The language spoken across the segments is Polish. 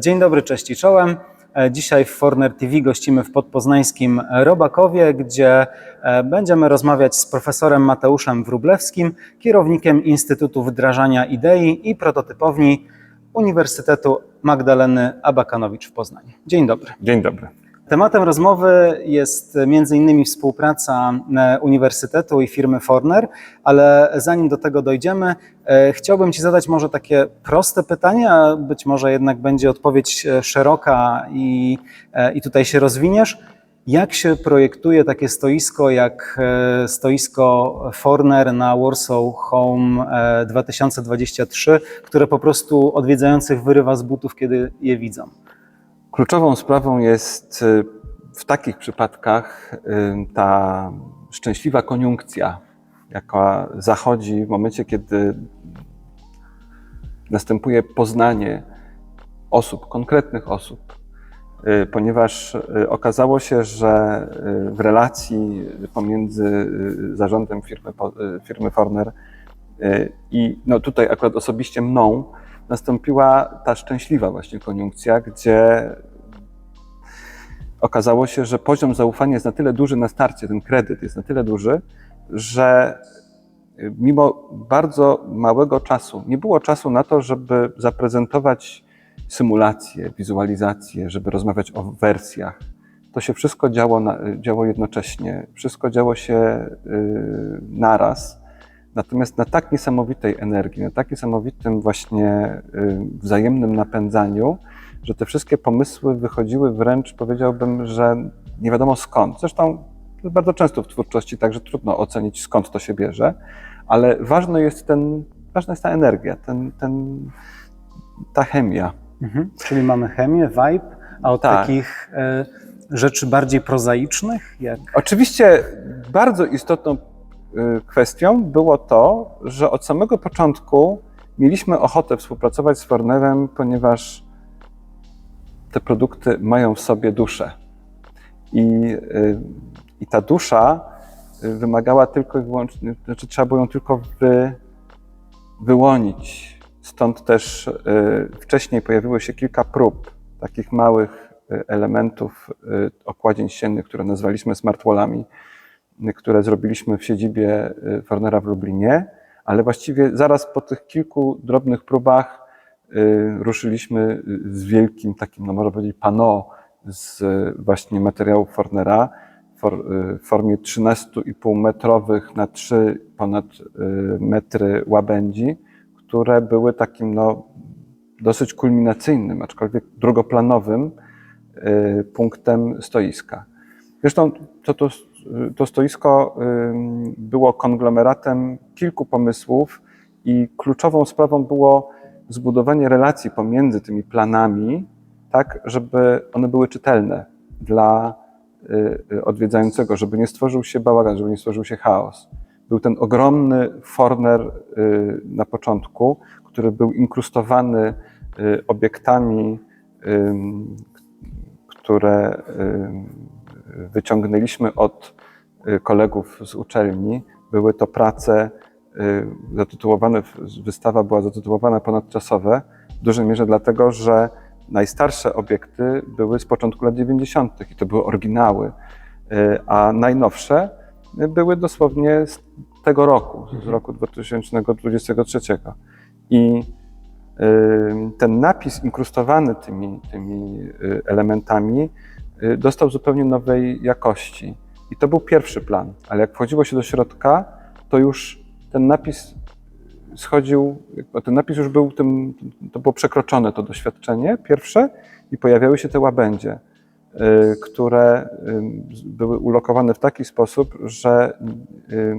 Dzień dobry, cześć i czołem. E, Dzisiaj w Forner TV gościmy w podpoznańskim Robakowie, gdzie e, będziemy rozmawiać z profesorem Mateuszem Wróblewskim, kierownikiem Instytutu Wdrażania Idei i Prototypowni Uniwersytetu Magdaleny Abakanowicz w Poznaniu. Dzień dobry. Dzień dobry. Tematem rozmowy jest m.in. współpraca e, Uniwersytetu i firmy Forner, ale zanim do tego dojdziemy, e, chciałbym Ci zadać może takie proste pytanie, a być może jednak będzie odpowiedź e, szeroka i, i tutaj się rozwiniesz. Jak się projektuje takie stoisko jak stoisko Forner na Warsaw Home e, 2023, które po prostu odwiedzających wyrywa z butów, kiedy je widzą? Kluczową sprawą jest y, w takich przypadkach y, ta szczęśliwa koniunkcja, jaka zachodzi w momencie, kiedy następuje poznanie osób, konkretnych osób, Y, ponieważ okazało się, że w relacji pomiędzy zarządem firmy, firmy Forner i no tutaj akurat osobiście mną nastąpiła ta szczęśliwa właśnie koniunkcja, gdzie okazało się, że poziom zaufania jest na tyle duży na starcie, ten kredyt jest na tyle duży, że y, mimo bardzo małego czasu, nie było czasu na to, żeby zaprezentować symulacje, wizualizacje, żeby rozmawiać o wersjach. To się wszystko działo, na, działo jednocześnie, wszystko działo się y, naraz. Natomiast na tak niesamowitej energii, na tak niesamowitym właśnie y, wzajemnym napędzaniu, że te wszystkie pomysły wychodziły wręcz, powiedziałbym, że nie wiadomo skąd. Zresztą bardzo często w twórczości tak, że trudno ocenić skąd to się bierze, ale ważny jest ten, ważna jest ta energia, ten, ten, ta chemia. Mhm. Czyli mamy chemię, vibe, a od Tak. takich e, rzeczy bardziej prozaicznych, jak Oczywiście bardzo istotną y, kwestią było to, że od samego początku mieliśmy ochotę współpracować z Fornerem, ponieważ te produkty mają w sobie duszę. I, y, i ta dusza y, wymagała tylko i wyłącznie, znaczy trzeba było ją tylko wy, wyłonić. Stąd też y, wcześniej pojawiło się kilka prób takich małych elementów okładzień ściennych, które nazwaliśmy smartwallami, które zrobiliśmy w siedzibie Fornera w Lublinie, ale właściwie zaraz po tych kilku drobnych próbach ruszyliśmy y, z wielkim takim, no można powiedzieć, pano z y, właśnie materiałów Fornera for, y, w formie 13,5 metrowych na 3 ponad y, metry łabędzi, które były takim no, dosyć kulminacyjnym, aczkolwiek drugoplanowym y, punktem stoiska. Zresztą to, to, to stoisko było konglomeratem kilku pomysłów i kluczową sprawą było zbudowanie relacji pomiędzy tymi planami, tak, żeby one były czytelne dla y, y, odwiedzającego, żeby nie stworzył się bałagan, żeby nie stworzył się chaos. Był ten ogromny forner y, na początku, który był inkrustowany obiektami, które wyciągnęliśmy od kolegów z uczelni. Były to prace zatytułowane, wystawa była zatytułowana ponadczasowe, w dużej mierze dlatego, że najstarsze obiekty były z początku lat 90. i to były oryginały, y, a najnowsze były dosłownie z tego roku, z roku 2023. I y, ten napis inkrustowany tymi, tymi y, elementami y, dostał zupełnie nowej jakości. I to był pierwszy plan, ale jak wchodziło się do środka, to już ten napis schodził, ten napis już był tym, to było przekroczone to doświadczenie pierwsze i pojawiały się te łabędzie, y, które y, były ulokowane w taki sposób, że y,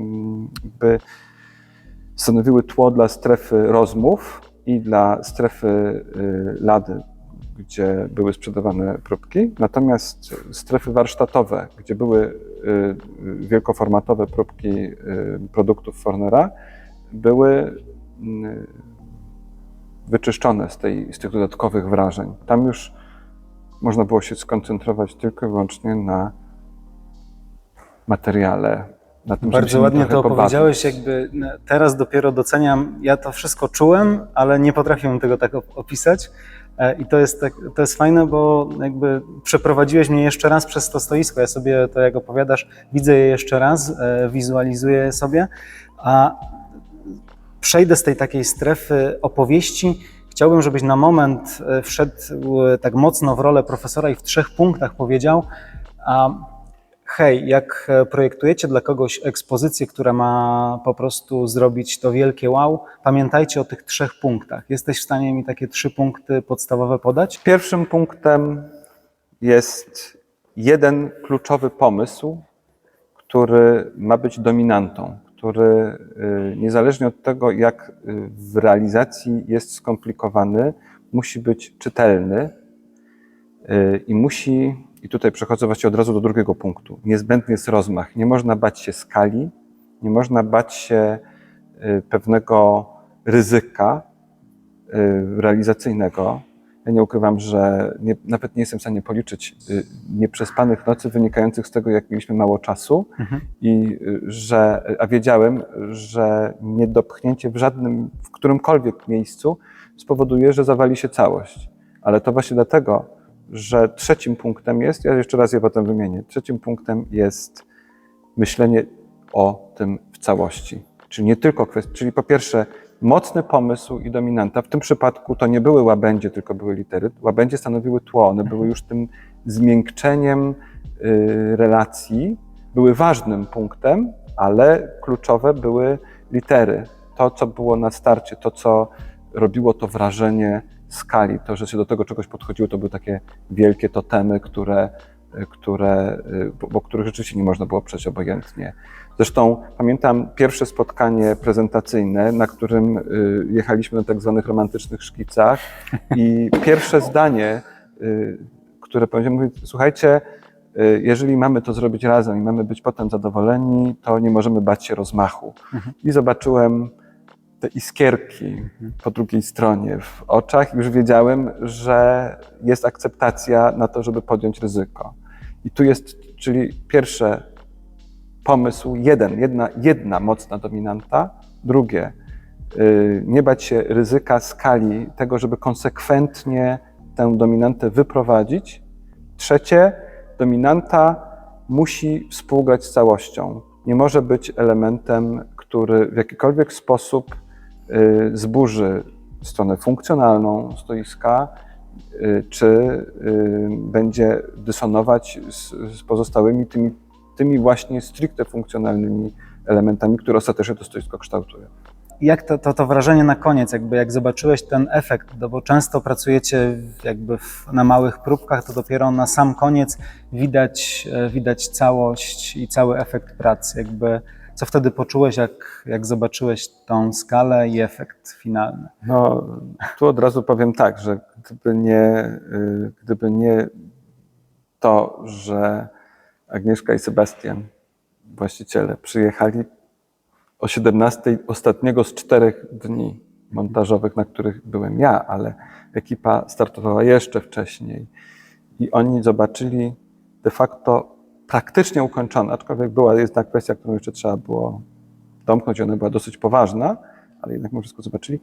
by stanowiły tło dla strefy rozmów i dla strefy lady, gdzie były sprzedawane próbki. Natomiast strefy warsztatowe, gdzie były wielkoformatowe próbki y, produktów Fornera, były y, wyczyszczone z, tej, z tych dodatkowych wrażeń. Tam już można było się skoncentrować tylko i wyłącznie na materiale. Na tym, Bardzo ładnie to pobawić. opowiedziałeś, jakby no, teraz dopiero doceniam, ja to wszystko czułem, ale nie potrafię tego tak op- opisać. E, I to jest, tak, to jest fajne, bo jakby przeprowadziłeś mnie jeszcze raz przez to stoisko. Ja sobie to, jak opowiadasz, widzę je jeszcze raz, e, wizualizuję je sobie, a przejdę z tej takiej strefy opowieści. Chciałbym, żebyś na moment e, wszedł tak mocno w rolę profesora i w trzech punktach powiedział, a hej, jak e, projektujecie dla kogoś ekspozycję, która ma po prostu zrobić to wielkie wow, pamiętajcie o tych trzech punktach. Jesteś w stanie mi takie trzy punkty podstawowe podać? Pierwszym punktem jest jeden kluczowy pomysł, który ma być dominantą, który y, niezależnie od tego, jak y, w realizacji jest skomplikowany, musi być czytelny i musi, i tutaj przechodzę właśnie od razu do drugiego punktu, niezbędny jest rozmach. Nie można bać się skali, nie można bać się y, pewnego ryzyka y, realizacyjnego. Ja nie ukrywam, że nie, nawet nie jestem w stanie policzyć y, nieprzespanych nocy wynikających z tego, jak mieliśmy mało czasu Mhm. i że, a wiedziałem, że niedopchnięcie w żadnym, w którymkolwiek miejscu spowoduje, że zawali się całość. Ale to właśnie dlatego, że trzecim punktem jest, ja jeszcze raz je potem wymienię, trzecim punktem jest myślenie o tym w całości. Czyli nie tylko kwestia, czyli po pierwsze mocny pomysł i dominanta. W tym przypadku to nie były łabędzie, tylko były litery. Łabędzie stanowiły tło, one były już tym zmiękczeniem y, relacji, były ważnym punktem, ale kluczowe były litery. To, co było na starcie, to, co robiło to wrażenie skali, to, że się do tego czegoś podchodziło, to były takie wielkie totemy, które, które, y, bo, których rzeczywiście nie można było przejść obojętnie. Zresztą pamiętam pierwsze spotkanie prezentacyjne, na którym y, jechaliśmy na tak zwanych romantycznych szkicach i pierwsze zdanie, które powiedziałem, mówię, słuchajcie, jeżeli mamy to zrobić razem i mamy być potem zadowoleni, to nie możemy bać się rozmachu. Mhm. I zobaczyłem te iskierki po drugiej stronie w oczach już wiedziałem, że jest akceptacja na to, żeby podjąć ryzyko. I tu jest, czyli pierwsze pomysł, jeden, jedna, jedna mocna dominanta, drugie, y, nie bać się ryzyka skali tego, żeby konsekwentnie tę dominantę wyprowadzić. Trzecie, dominanta musi współgrać z całością. Nie może być elementem, który w jakikolwiek sposób zburzy stronę funkcjonalną stoiska, y, czy y, będzie dysonować z, z pozostałymi tymi, tymi właśnie stricte funkcjonalnymi elementami, które ostatecznie to stoisko kształtują. Jak to, to, to wrażenie na koniec, jakby jak zobaczyłeś ten efekt, no bo często pracujecie jakby w, na małych próbkach, to dopiero na sam koniec widać, e, widać całość i cały efekt pracy. Jakby co wtedy poczułeś, jak, jak zobaczyłeś tą skalę i efekt finalny? No, tu od razu powiem tak, że gdyby nie, y, gdyby nie to, że Agnieszka i Sebastian, właściciele, przyjechali o 17 ostatniego z czterech dni montażowych, na których byłem ja, ale ekipa startowała jeszcze wcześniej i oni zobaczyli de facto praktycznie ukończone, aczkolwiek była jedna kwestia, którą jeszcze trzeba było domknąć, ona była dosyć poważna, ale jednak my wszystko zobaczyli.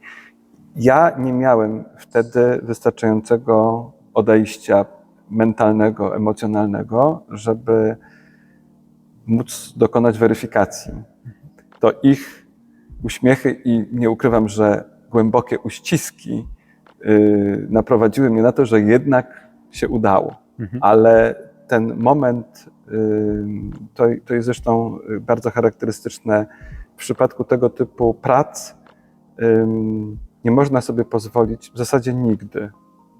Ja nie miałem wtedy wystarczającego odejścia mentalnego, emocjonalnego, żeby móc dokonać weryfikacji. To ich uśmiechy i nie ukrywam, że głębokie uściski yy, naprowadziły mnie na to, że jednak się udało. Mhm. Ale ten moment, to, to jest zresztą yy, bardzo charakterystyczne w przypadku tego typu prac, nie można sobie pozwolić w zasadzie nigdy,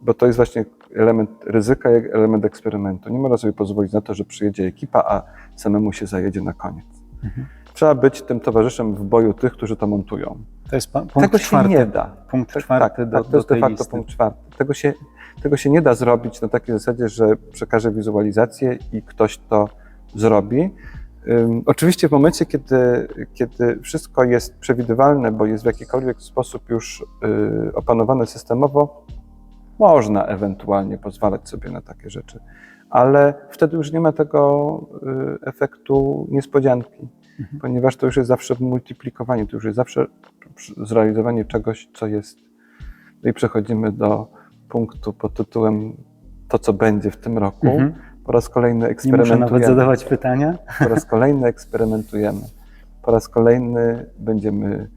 bo to jest właśnie element ryzyka, jak element eksperymentu. Nie można sobie pozwolić na to, że przyjedzie ekipa, a samemu się zajedzie na koniec. Mhm. Trzeba być tym towarzyszem w boju tych, którzy to montują. To jest punkt Tego się czwarty. nie da. Punkt Tak, czwarty tak, do, tak, to jest de facto punkt czwarty. Tego się, tego się nie da zrobić na takiej zasadzie, że przekaże wizualizację i ktoś to zrobi. Ym, oczywiście w momencie, kiedy, kiedy wszystko jest przewidywalne, bo jest w jakikolwiek sposób już y, opanowane systemowo, można ewentualnie pozwalać sobie na takie rzeczy, ale wtedy już nie ma tego y, efektu niespodzianki, Mhm. ponieważ to już jest zawsze multiplikowanie, to już jest zawsze zrealizowanie czegoś, co jest. No i przechodzimy do punktu pod tytułem To, co będzie w tym roku. Mhm. Po raz kolejny Nie muszę eksperymentujemy. nawet zadawać pytania. Po raz kolejny eksperymentujemy. Po raz kolejny będziemy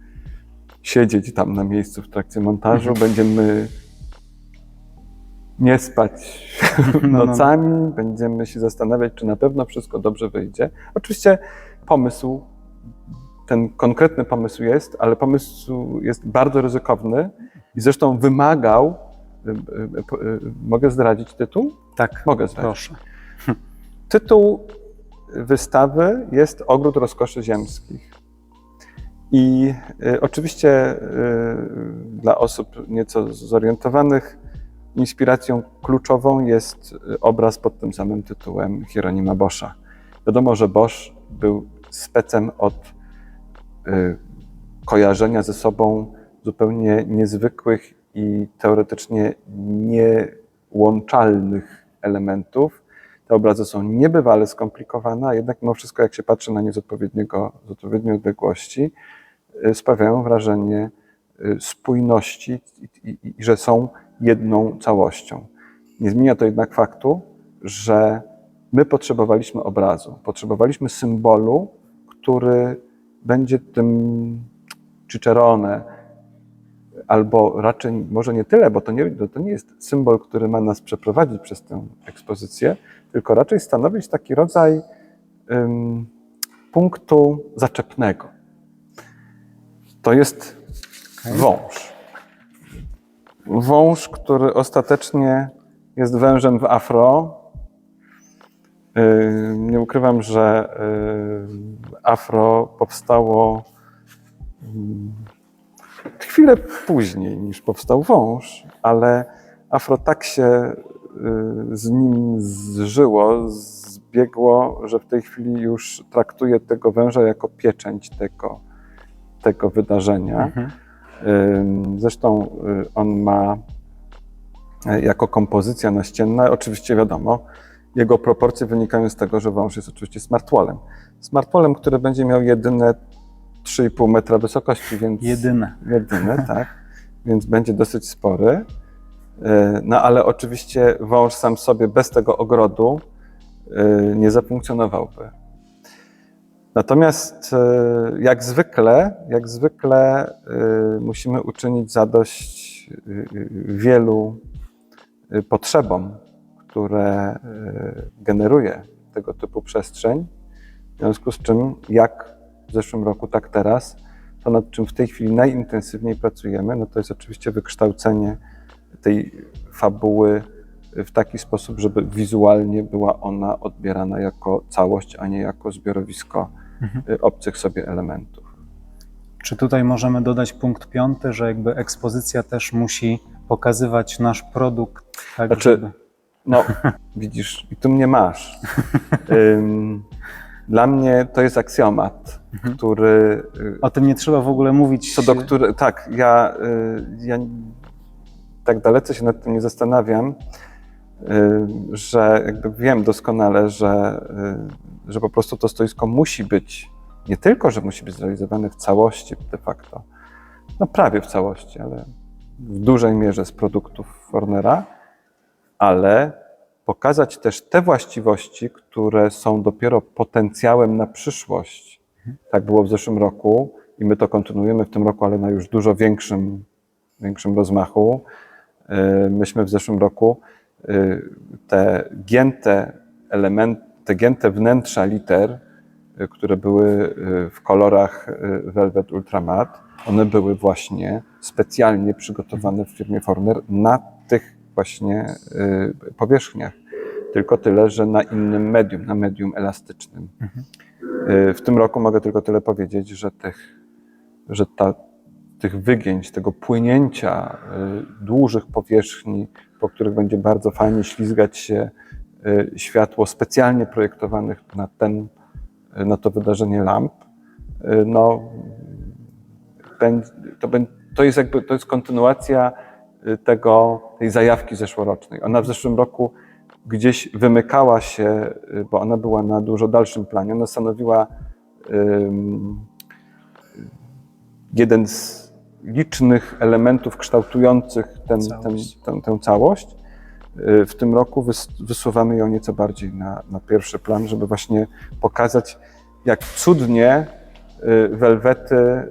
siedzieć tam na miejscu w trakcie montażu, będziemy nie spać No, no. nocami, będziemy się zastanawiać, czy na pewno wszystko dobrze wyjdzie. Oczywiście pomysł, ten konkretny pomysł jest, ale pomysł jest bardzo ryzykowny i zresztą wymagał, y, y, y, mogę zdradzić tytuł? Tak, Mogę zdradzić. proszę. Tytuł wystawy jest Ogród Rozkoszy Ziemskich. I y, oczywiście y, dla osób nieco zorientowanych inspiracją kluczową jest obraz pod tym samym tytułem Hieronima Boscha. Wiadomo, że Bosch był specem od y, kojarzenia ze sobą zupełnie niezwykłych i teoretycznie niełączalnych elementów. Te obrazy są niebywale skomplikowane, a jednak mimo wszystko, jak się patrzy na nie z, odpowiedniego, z odpowiedniej odległości, y, sprawiają wrażenie y, spójności i, i, i że są jedną całością. Nie zmienia to jednak faktu, że my potrzebowaliśmy obrazu, potrzebowaliśmy symbolu, który będzie tym Cicerone, albo raczej może nie tyle, bo to nie, to nie jest symbol, który ma nas przeprowadzić przez tę ekspozycję, tylko raczej stanowić taki rodzaj punktu zaczepnego. To jest wąż. Wąż, który ostatecznie jest wężem w afro. Nie ukrywam, że afro powstało chwilę później niż powstał wąż, ale afro tak się y, z nim zżyło, zbiegło, że w tej chwili już traktuje tego węża jako pieczęć tego, tego wydarzenia. Mhm. Zresztą y, on ma e, jako kompozycja naścienna, oczywiście wiadomo, jego proporcje wynikają z tego, że wąż jest oczywiście smartwallem. Smartwallem, który będzie miał jedyne 3,5 metra wysokości, więc Jedyne. jedyny, tak, więc będzie dosyć spory. E, No ale oczywiście wąż sam sobie bez tego ogrodu e, nie zafunkcjonowałby. Natomiast e, jak zwykle, jak zwykle musimy uczynić zadość wielu potrzebom, które e, generuje tego typu przestrzeń. W związku z czym, jak w zeszłym roku, tak teraz, to nad czym w tej chwili najintensywniej pracujemy, no to jest oczywiście wykształcenie tej fabuły w taki sposób, żeby wizualnie była ona odbierana jako całość, a nie jako zbiorowisko Mhm. y, obcych sobie elementów. Czy tutaj możemy dodać punkt piąty, że jakby ekspozycja też musi pokazywać nasz produkt, tak Znaczy, żeby... No, widzisz, i tu mnie masz. Ym, Dla mnie to jest aksjomat, Mhm. który O tym nie trzeba w ogóle mówić. co do który, tak, ja, y, ja tak dalece się nad tym nie zastanawiam, y, że jakby wiem doskonale, że, y, że po prostu to stoisko musi być, nie tylko, że musi być zrealizowane w całości de facto, no prawie w całości, ale w dużej mierze z produktów Fornera, ale pokazać też te właściwości, które są dopiero potencjałem na przyszłość. Tak było w zeszłym roku i my to kontynuujemy w tym roku, ale na już dużo większym, większym rozmachu. Yy, Myśmy w zeszłym roku yy, te gięte elementy, te gięte wnętrza liter, yy, które były w kolorach Velvet Ultramat, one były właśnie specjalnie przygotowane w firmie Forner na tych właśnie yy, powierzchniach. Tylko tyle, że na innym medium, na medium elastycznym. Y, W tym roku mogę tylko tyle powiedzieć, że, tych, że ta, tych wygięć, tego płynięcia y, dużych powierzchni, po których będzie bardzo fajnie ślizgać się y, światło specjalnie projektowanych na, ten, y, na to wydarzenie lamp, y, no, to, to jest jakby to jest kontynuacja y, tego, tej zajawki zeszłorocznej. Ona w zeszłym roku gdzieś wymykała się, y, bo ona była na dużo dalszym planie. Ona stanowiła ym, jeden z licznych elementów kształtujących ten, ten, Całość. tę, całość. Y, W tym roku wys- wysuwamy ją nieco bardziej na, na pierwszy plan, żeby właśnie pokazać, jak cudnie y, welwety y,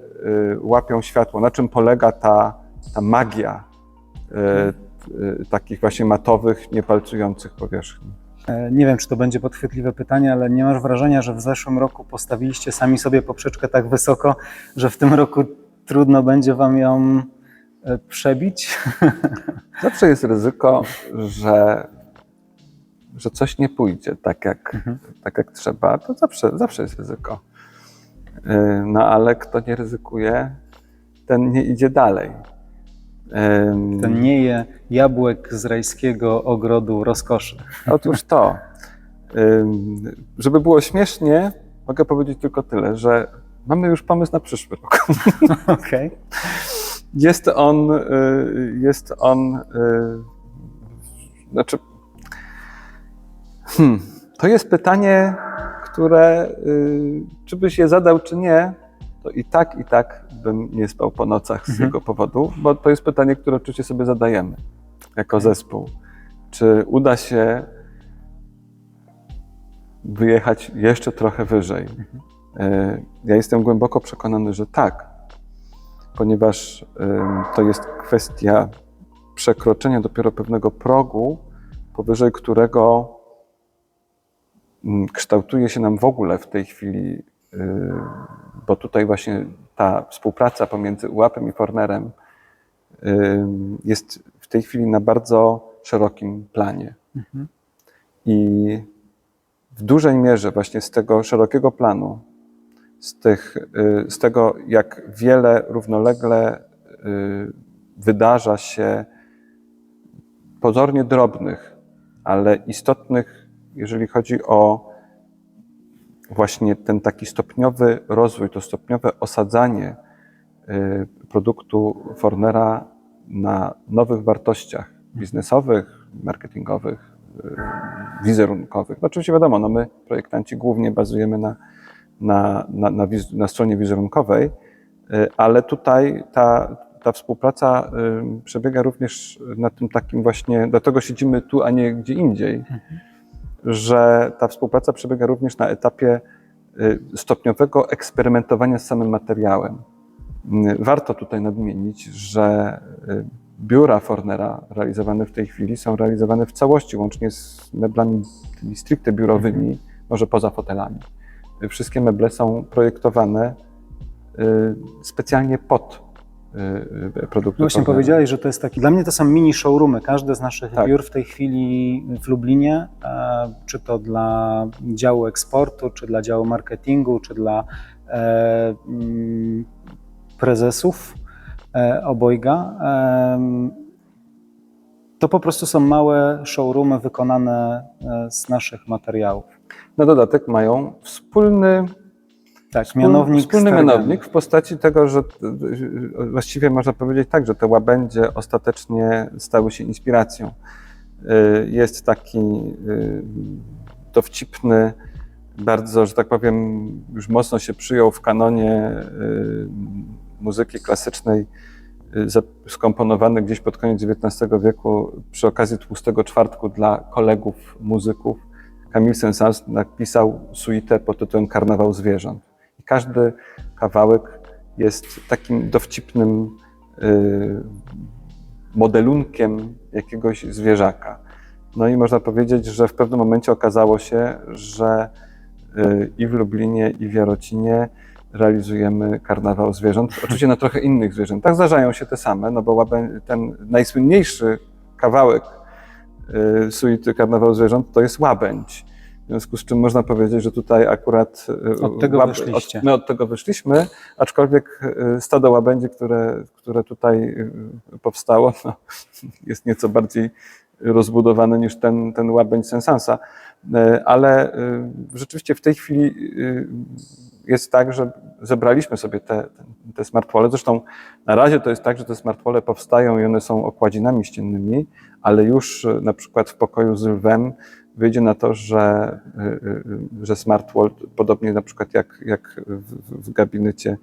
łapią światło, na czym polega ta, ta magia y, y, takich właśnie matowych, niepalcujących powierzchni. E, Nie wiem, czy to będzie podchwytliwe pytanie, ale nie masz wrażenia, że w zeszłym roku postawiliście sami sobie poprzeczkę tak wysoko, że w tym roku trudno będzie wam ją e, przebić? Zawsze jest ryzyko, że, że coś nie pójdzie tak jak, tak jak trzeba. To zawsze, zawsze jest ryzyko. No ale kto nie ryzykuje, ten nie idzie dalej. Ten nie je jabłek z rajskiego ogrodu rozkoszy. Otóż to. Żeby było śmiesznie, mogę powiedzieć tylko tyle, że mamy już pomysł na przyszły rok. Okej. Jest on, y, jest on, y, znaczy, hmm, to jest pytanie, które, y, czy byś je zadał, czy nie, to i tak, i tak bym nie spał po nocach z Mhm. jego powodu, bo to jest pytanie, które oczywiście sobie zadajemy jako zespół. Czy uda się wyjechać jeszcze trochę wyżej? Y, Ja jestem głęboko przekonany, że tak, ponieważ to jest kwestia przekroczenia dopiero pewnego progu, powyżej którego mm, kształtuje się nam w ogóle w tej chwili, bo tutaj właśnie ta współpraca pomiędzy UAP-em i Fornerem ym, jest w tej chwili na bardzo szerokim planie. Mhm. I w dużej mierze właśnie z tego szerokiego planu, z, tych, y, z tego, jak wiele równolegle wydarza się pozornie drobnych, ale istotnych, jeżeli chodzi o właśnie ten taki stopniowy rozwój, to stopniowe osadzanie y, produktu Fornera na nowych wartościach biznesowych, marketingowych, y, wizerunkowych. No oczywiście wiadomo, no my, projektanci, głównie bazujemy na, na, na, na, wiz, na stronie wizerunkowej, y, ale tutaj ta, ta współpraca przebiega również na tym takim właśnie, dlatego siedzimy tu, a nie gdzie indziej, że ta współpraca przebiega również na etapie y, stopniowego eksperymentowania z samym materiałem. Y, Warto tutaj nadmienić, że y, biura Fornera realizowane w tej chwili są realizowane w całości, łącznie z meblami tymi stricte biurowymi, może poza fotelami. Wszystkie meble są projektowane specjalnie pod y, y, produkty Właśnie powiedziałeś, że to jest taki, dla mnie to są mini showroomy. Każde z naszych Tak. biur w tej chwili w Lublinie, e, czy to dla działu eksportu, czy dla działu marketingu, czy dla e, mm, prezesów e, obojga, to po prostu są małe showroomy wykonane z naszych materiałów. Na dodatek mają wspólny Tak, mianownik. Wspólny mianownik w postaci tego, że y, y, właściwie można powiedzieć tak, że te łabędzie ostatecznie stały się inspiracją. Y, Jest taki dowcipny, bardzo, że tak powiem, już mocno się przyjął w kanonie muzyki klasycznej, skomponowany gdzieś pod koniec XIX wieku przy okazji Tłustego Czwartku dla kolegów muzyków. Camille Saint-Saëns napisał suitę pod tytułem Karnawał Zwierząt. Każdy kawałek jest takim dowcipnym y, modelunkiem jakiegoś zwierzaka. No i można powiedzieć, że w pewnym momencie okazało się, że y, i w Lublinie, i w Jarocinie realizujemy karnawał zwierząt. Oczywiście na trochę innych zwierzętach. Zdarzają się te same, no bo ten najsłynniejszy kawałek y, suity karnawał zwierząt to jest łabędź. W związku z czym można powiedzieć, że tutaj akurat y, Od tego wyszliście. Od, my od tego wyszliśmy, aczkolwiek y, stado łabędzi, które, które tutaj y, powstało, no, jest nieco bardziej rozbudowane niż ten, ten łabędź Sensansa. Ale rzeczywiście w tej chwili jest tak, że zebraliśmy sobie te, te, smartwole. Zresztą na razie to jest tak, że te smartwole powstają i one są okładzinami ściennymi, ale już na przykład w pokoju z lwem wyjdzie na to, że, y, y, że smartwall, podobnie na przykład jak, jak w, gabinecie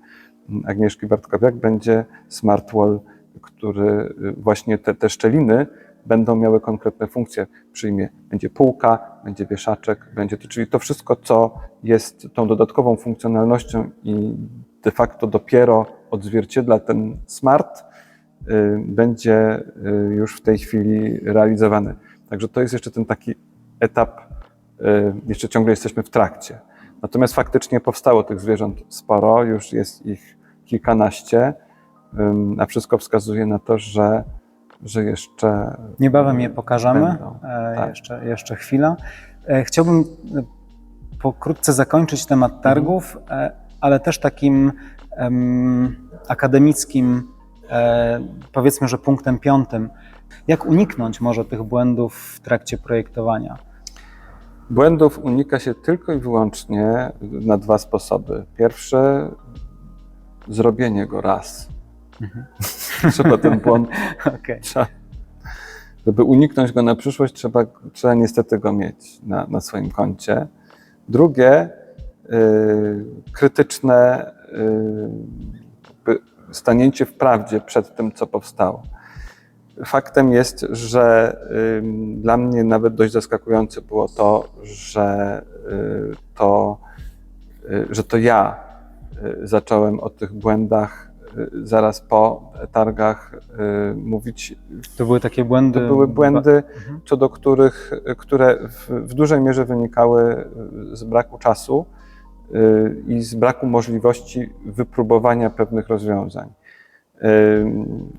Agnieszki Bartkowiak będzie smart wall, który y, właśnie te, te szczeliny będą miały konkretne funkcje. Przyjmie, będzie półka, będzie wieszaczek, będzie to, czyli to wszystko, co jest tą dodatkową funkcjonalnością i de facto dopiero odzwierciedla ten smart, będzie już w tej chwili realizowany. Także to jest jeszcze ten taki etap, y, jeszcze ciągle jesteśmy w trakcie. Natomiast faktycznie powstało tych zwierząt sporo, już jest ich kilkanaście, a wszystko wskazuje na to, że, że jeszcze Niebawem je pokażemy. Będą, E, tak. jeszcze, jeszcze chwila. E, chciałbym e, pokrótce zakończyć temat targów, e, ale też takim em, akademickim, powiedzmy, że punktem piątym. Jak uniknąć może tych błędów w trakcie projektowania? Błędów unika się tylko i wyłącznie na dwa sposoby. Pierwszy, zrobienie go raz. trzeba ten błąd, Okej. trzeba, żeby uniknąć go na przyszłość, trzeba, trzeba niestety go mieć na, na swoim koncie. Drugie, y, krytyczne y, stanięcie w prawdzie przed tym, co powstało. Faktem jest, że dla mnie nawet dość zaskakujące było to, że y, to, y, że to ja y, zacząłem o tych błędach zaraz po targach mówić. To były takie błędy. To były błędy, Mhm. co do których, które w, w dużej mierze wynikały z braku czasu i z braku możliwości wypróbowania pewnych rozwiązań. Ym,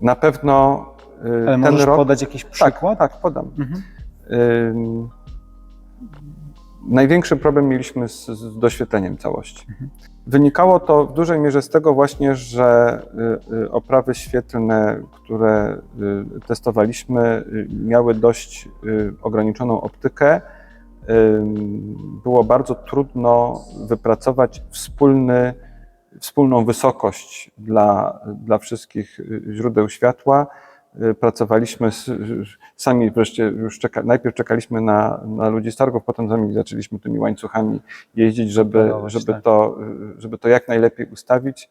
Na pewno y, Ale ten możesz rok. podać jakiś tak, przykład? tak, podam. Mhm. Największy problem mieliśmy z, z doświetleniem całości. Wynikało to w dużej mierze z tego właśnie, że y, y, oprawy świetlne, które y, testowaliśmy, y, miały dość y, ograniczoną optykę. Było bardzo trudno wypracować wspólny, wspólną wysokość dla, dla wszystkich y, źródeł światła. Y, Pracowaliśmy z, sami wreszcie już czeka, najpierw czekaliśmy na, na ludzi z targów, potem sami zaczęliśmy tymi łańcuchami jeździć, żeby, żeby, tak. to, y, żeby to jak najlepiej ustawić.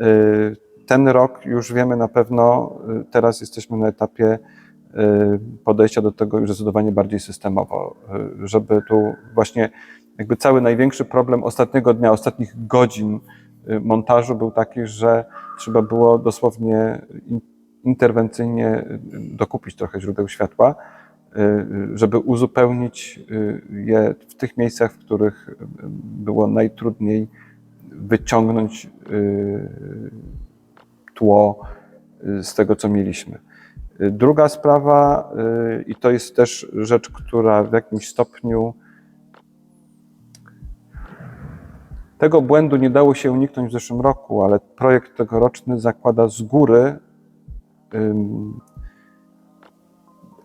Y, Ten rok już wiemy na pewno, y, teraz jesteśmy na etapie y, podejścia do tego już zdecydowanie bardziej systemowo, y, żeby tu właśnie jakby cały największy problem ostatniego dnia, ostatnich godzin y, montażu był taki, że trzeba było dosłownie in- interwencyjnie y, dokupić trochę źródeł światła, y, y, żeby uzupełnić y, je w tych miejscach, w których y, było najtrudniej wyciągnąć y, tło y, z tego, co mieliśmy. Druga sprawa, y, i to jest też rzecz, która w jakimś stopniu tego błędu nie dało się uniknąć w zeszłym roku, ale projekt tegoroczny zakłada z góry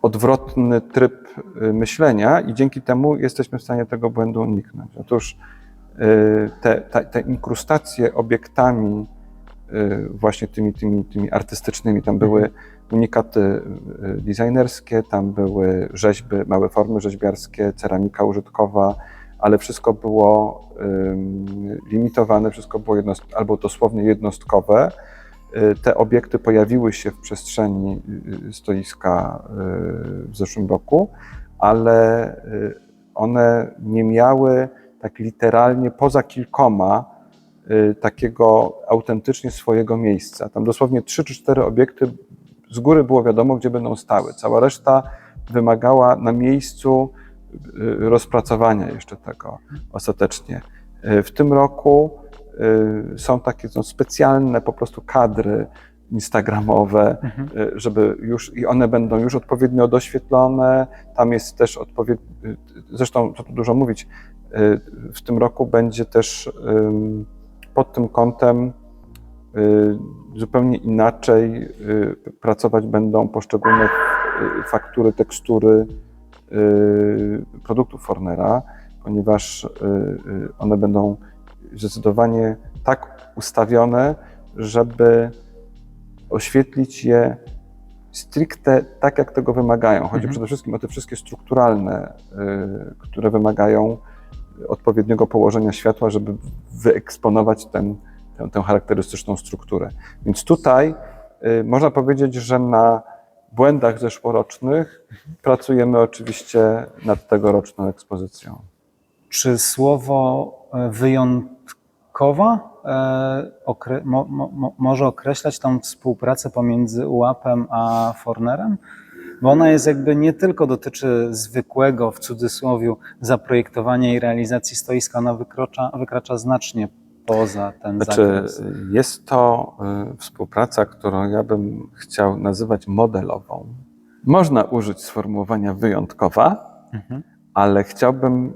odwrotny tryb y, myślenia i dzięki temu jesteśmy w stanie tego błędu uniknąć. Otóż y, te, te, te inkrustacje obiektami właśnie tymi, tymi, tymi artystycznymi, tam były unikaty y, designerskie, tam były rzeźby, małe formy rzeźbiarskie, ceramika użytkowa, ale wszystko było limitowane, wszystko było albo dosłownie jednostkowe. Y, Te obiekty pojawiły się w przestrzeni y, stoiska w zeszłym roku, ale one nie miały tak literalnie poza kilkoma takiego autentycznie swojego miejsca. Tam dosłownie trzy czy cztery obiekty z góry było wiadomo, gdzie będą stały. Cała reszta wymagała na miejscu y, rozpracowania jeszcze tego ostatecznie. Y, W tym roku y, są takie no, specjalne po prostu kadry instagramowe, Mhm. żeby już i one będą już odpowiednio doświetlone. Tam jest też odpowiednio, zresztą co tu dużo mówić, w tym roku będzie też pod tym kątem zupełnie inaczej y, pracować będą poszczególne y, faktury, tekstury y, produktów Fornera, ponieważ y, y, one będą zdecydowanie tak ustawione, żeby oświetlić je stricte tak, jak tego wymagają. Chodzi Mhm. przede wszystkim o te wszystkie strukturalne, y, które wymagają odpowiedniego położenia światła, żeby wyeksponować ten, tę, tę charakterystyczną strukturę. Więc tutaj y, można powiedzieć, że na błędach zeszłorocznych pracujemy oczywiście nad tegoroczną ekspozycją. Czy słowo e, wyjątkowa e, okre, mo, mo, mo, może określać tą współpracę pomiędzy UAP-em a Fornerem? Bo ona jest jakby nie tylko dotyczy zwykłego, w cudzysłowie, zaprojektowania i realizacji stoiska, ona wykracza, wykracza znacznie poza ten Znaczy, jest to y, współpraca, którą ja bym chciał nazywać modelową. Można użyć sformułowania wyjątkowa, Mhm. ale chciałbym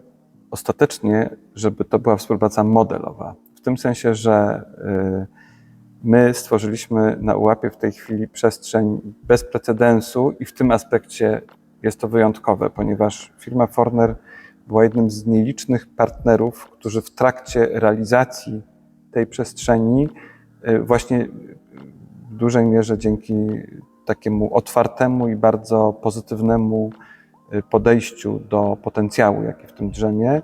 ostatecznie, żeby to była współpraca modelowa. W tym sensie, że y, my stworzyliśmy na UAP w tej chwili przestrzeń bez precedensu i w tym aspekcie jest to wyjątkowe, ponieważ firma Forner była jednym z nielicznych partnerów, którzy w trakcie realizacji tej przestrzeni y, właśnie w dużej mierze dzięki takiemu otwartemu i bardzo pozytywnemu y, podejściu do potencjału, jaki w tym drzemie,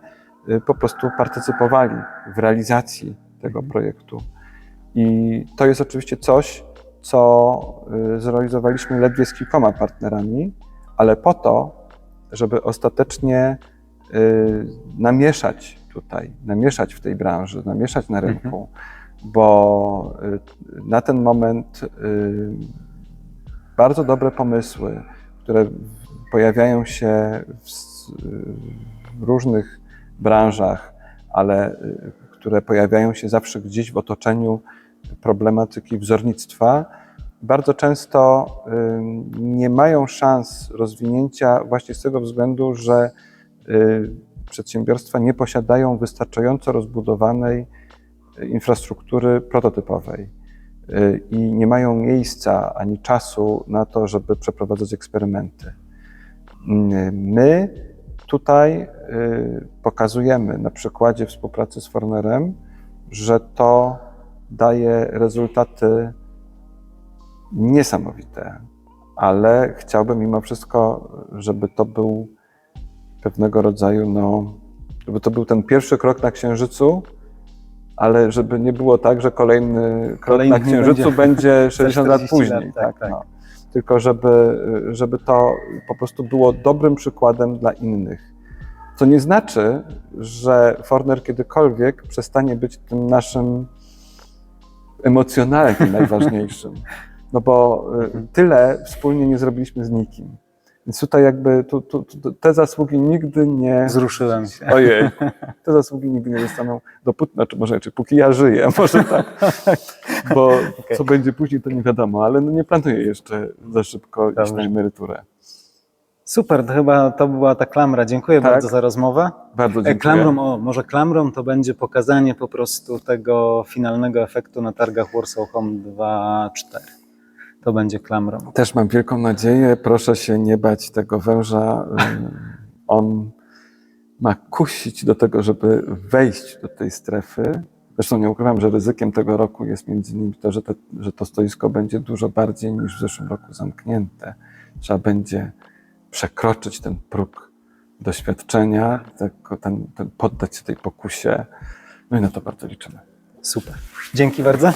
y, po prostu partycypowali w realizacji tego projektu. I to jest oczywiście coś, co zrealizowaliśmy ledwie z kilkoma partnerami, ale po to, żeby ostatecznie namieszać tutaj, namieszać w tej branży, namieszać na rynku, bo y, na ten moment y, bardzo dobre pomysły, które pojawiają się w, różnych branżach, ale y, które pojawiają się zawsze gdzieś w otoczeniu problematyki wzornictwa, bardzo często y, nie mają szans rozwinięcia właśnie z tego względu, że y, przedsiębiorstwa nie posiadają wystarczająco rozbudowanej y, infrastruktury prototypowej y, i nie mają miejsca ani czasu na to, żeby przeprowadzać eksperymenty. Y, My tutaj y, pokazujemy na przykładzie współpracy z Fornerem, że to daje rezultaty niesamowite, ale chciałbym mimo wszystko, żeby to był pewnego rodzaju, no, żeby to był ten pierwszy krok na Księżycu, ale żeby nie było tak, że kolejny krok Kolejny na Księżycu będzie będzie 60 lat 40 później. lat, tak, tak. No. Tylko żeby, żeby to po prostu było dobrym przykładem dla innych. Co nie znaczy, że Forner kiedykolwiek przestanie być tym naszym emocjonalnie najważniejszym. No bo y, tyle wspólnie nie zrobiliśmy z nikim. Więc tutaj jakby tu, tu, tu, te zasługi nigdy nie. Wzruszyłem się. Ojej, te zasługi nigdy nie zostaną dopóty, znaczy może czy póki ja żyję, może tak. Bo Okej. co będzie później, to nie wiadomo, ale no nie planuję jeszcze za szybko iść Dobrze. na emeryturę. Super, to chyba to była ta klamra. Dziękuję Tak. bardzo za rozmowę. Bardzo E, dziękuję. Klamrą, o, może klamrą to będzie pokazanie po prostu tego finalnego efektu na targach Warsaw Home 2.4. To będzie klamrą. Też mam wielką nadzieję. Proszę się nie bać tego węża. Ym, On ma kusić do tego, żeby wejść do tej strefy. Zresztą nie ukrywam, że ryzykiem tego roku jest między innymi to, że, te, że to stoisko będzie dużo bardziej niż w zeszłym roku zamknięte. Trzeba będzie przekroczyć ten próg doświadczenia, tego, ten, ten, poddać się tej pokusie. No i na to bardzo liczymy. Super. Dzięki bardzo.